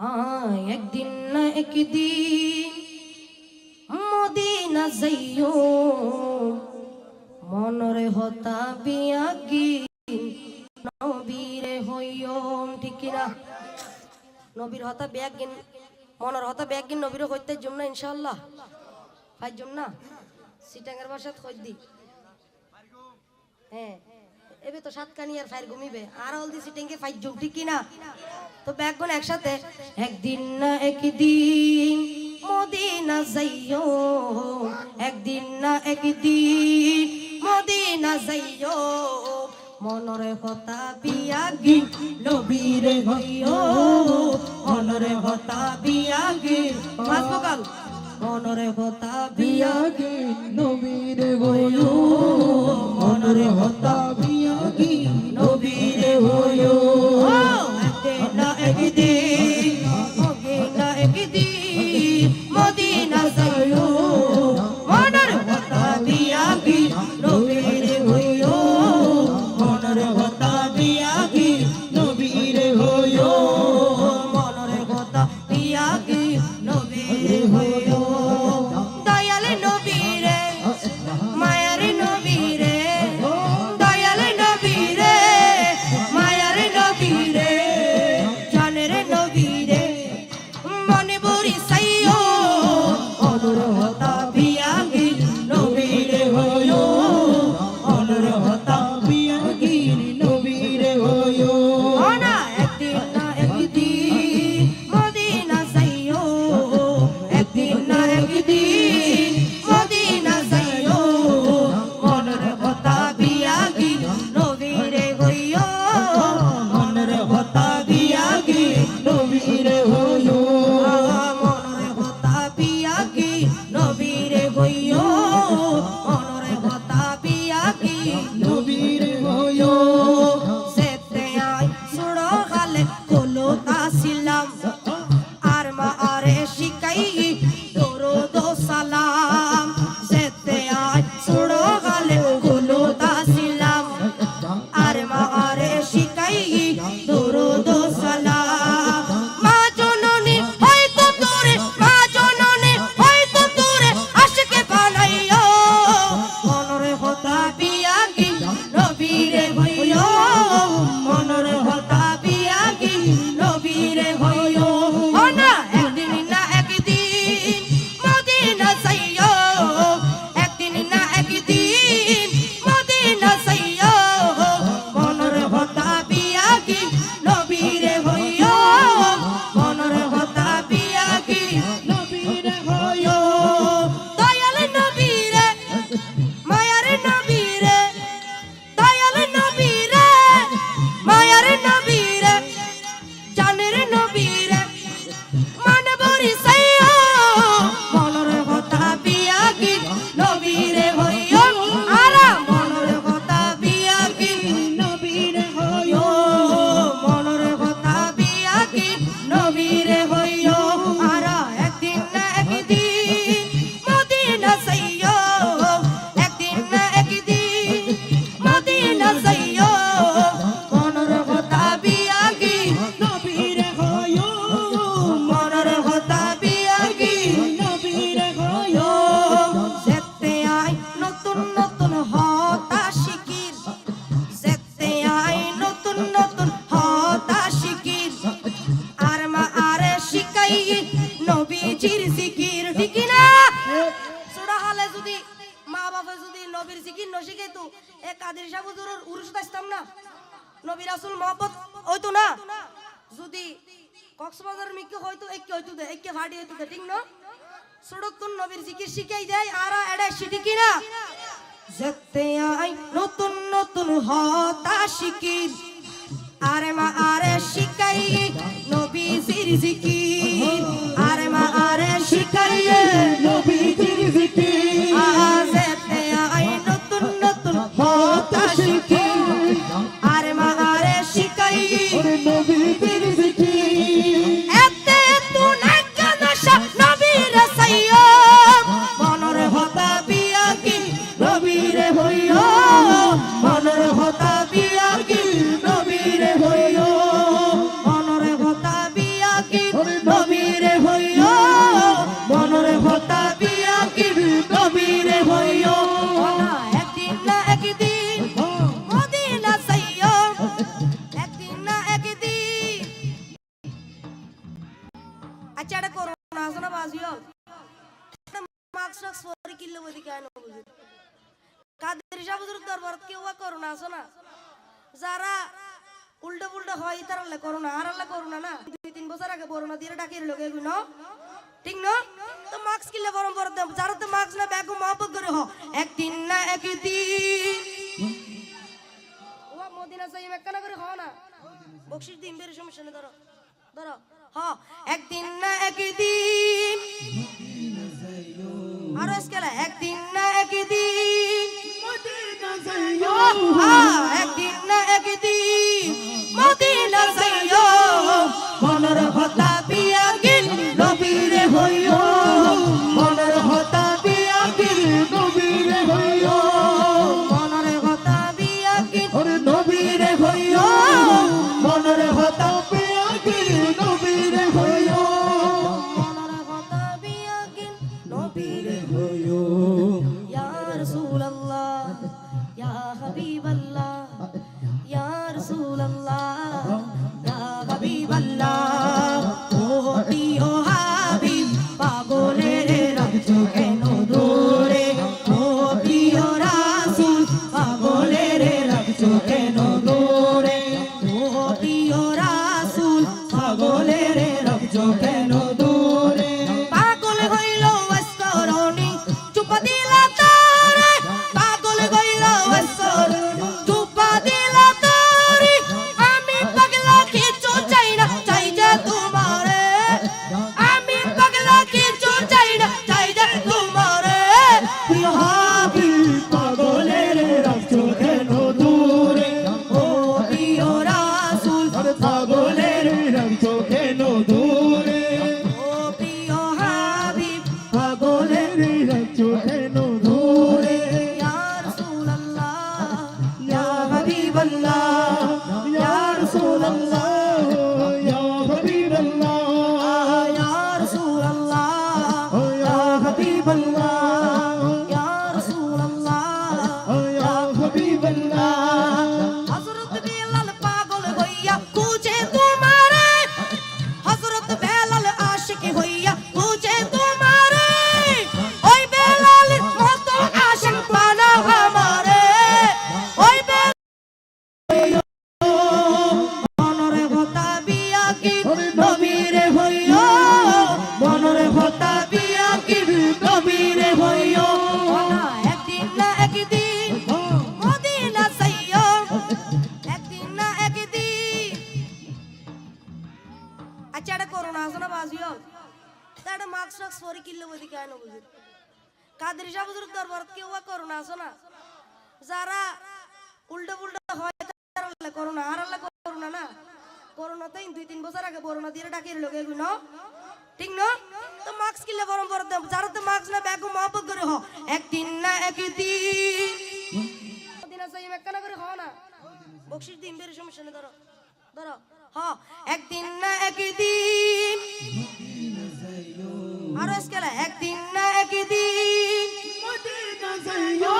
একদিন না একদিন মদিনা যাইও। মনরে হতা বিয়াগি নবীরে হইও, ঠিক কিনা নবীর হতা বিয়াগিন মনের হতা বিয়াগিন নবীরে হইতে জম না ইনশাআল্লাহ? ফাইজ জম না? সিটাঙ্গের বাসাত কই দি। হ্যাঁ। এবে তো সাতকানি আর ফাইর ঘুমিবে। আর হলদি সিটিংকে ফাইজ জম ঠিক কিনা তো ব্যাগগুন একসাথে। একদিন না একদিন মদিনা যাইও, একদিন না একদিন মদিনা যাইও। মনরে কথা বিয়াগি নবীরে হইও। মনরে কথা বিয়াগি বকাল মনরে কথা বিয়াগি নবীরে বিয়াগি শিখাইতো। এ কাদের সাহেব হুজুরের উরুস আসতাম না? নবী রাসূল মহব্বত হইতো না? যদি কক্সবাজার মিকে হয়তো একে হইতো দে একে ফাটি হইতো দে, ঠিক না? সড়ক তুন নবীর জিকির শিখাই দেয়, আর এড়ে সিটি কিনা যেতে আই নতুন নতুন হতা শিকির আরে মা, আরে শিখাই নবীজির জিকির, আরে মা, আরে শিখাই নবীজির একটা করোনা আছে না ঠিক না তো মাস্ক কিনলে বরং বড় দেব যারা তো না ব্যাগ মহব্বত একদিন না একদিন ও মদিনা সাইম একখানা করে হ না বকশিস দিন বের সমস্যা নেই ধরো ধরো হ একদিন না একদিন। আরও স্কেলা একদিন না একদিন। একদিন না একদিন। মদিনা করোনা আর আল্লাহ করোনা না করোনা তো দুই তিন বছর আগে করোনা দিয়ে ডাকিয়ে লোক এগুলো ঠিক না? তো মাস্ক কিনলে গরম করে যারা তো মাস্ক না ব্যাগ মহব্বত করে হ। একদিন না একদিন। দিন আছে মেকানা করে খাও না। বকশিস দিন বের সমস্যা নেই ধরো। ধরো হ। একদিন না একদিন। আরও স্কেলা একদিন না একদিন। মদিনা যাইও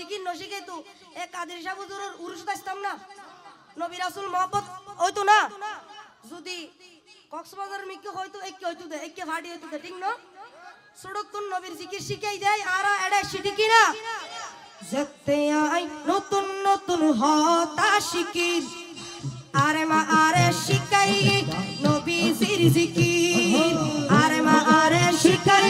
নবীর জিকির নশিকে তু? এ কাদের শাহ হুজুরের উরুস না? নবী রাসূল মহব্বত হইতো না? যদি কক্সবাজার মিকে হয়তো একে হয়তো দে একে ফাটি হয়তো দে, ঠিক না? সড়ক তুন নবীর জিকির শিখাই দেয়, আর এডে সিটি কিনা যেতে আই নতুন নতুন হতা শিকির আরে মা, আরে শিখাই নবীজির জিকির। আরে মা, আরে শিখাই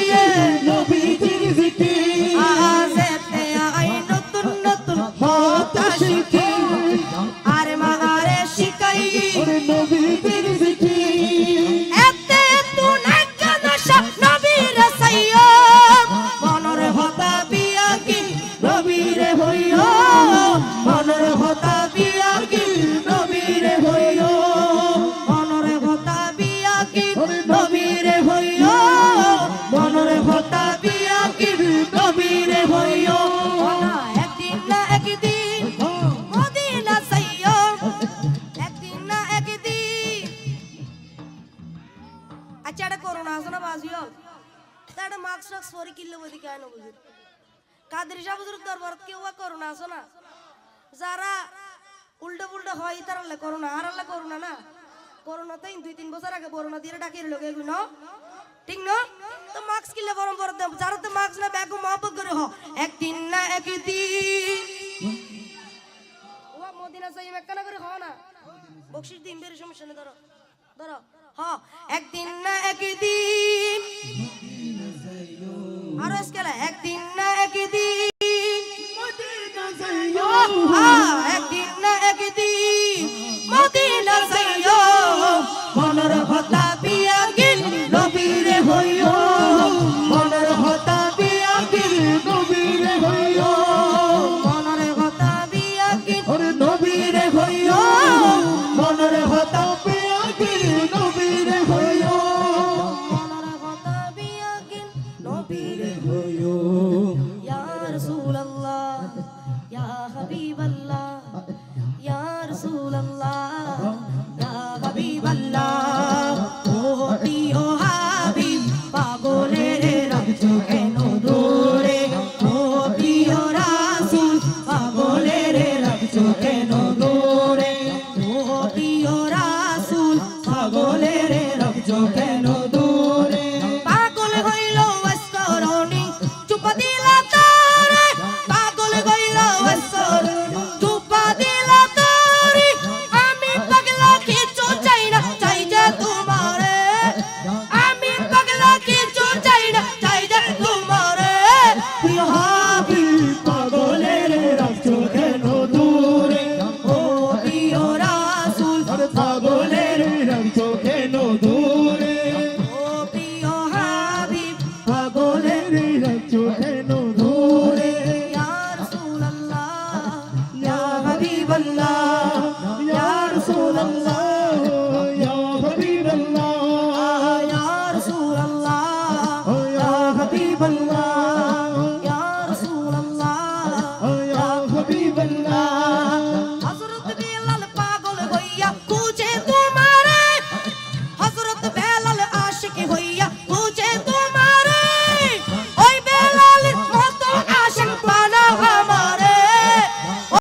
আচ্ছা এটা করোনা আছে না বাজিও তাটা মাস্ক টাক্স পরে কিনলে বদি কেন না বুঝি কাদের শাহ হুজুর দরবার কেউ করোনা আছে না যারা উল্টো পুল্টো হয় তারা করোনা আর করোনা না করোনা তো দুই তিন বছর আগে করোনা দিয়ে ডাকিয়ে লোক এগুলো ঠিক না তো মাস্ক কিনলে গরম পরে দেব যারা তো মাস্ক না ব্যাগ মহব্বত করে হ একদিন না একদিন ও মদিনা সাই মেকানা করে খাওয়া না বকশিস দিন বের সমস্যা নেই ধরো ধরো হ একদিন না একদিন। আরও এসকেলা একদিন না একদিন। হ্যাঁ, একদিন না একদিন। মদিনা যাইও।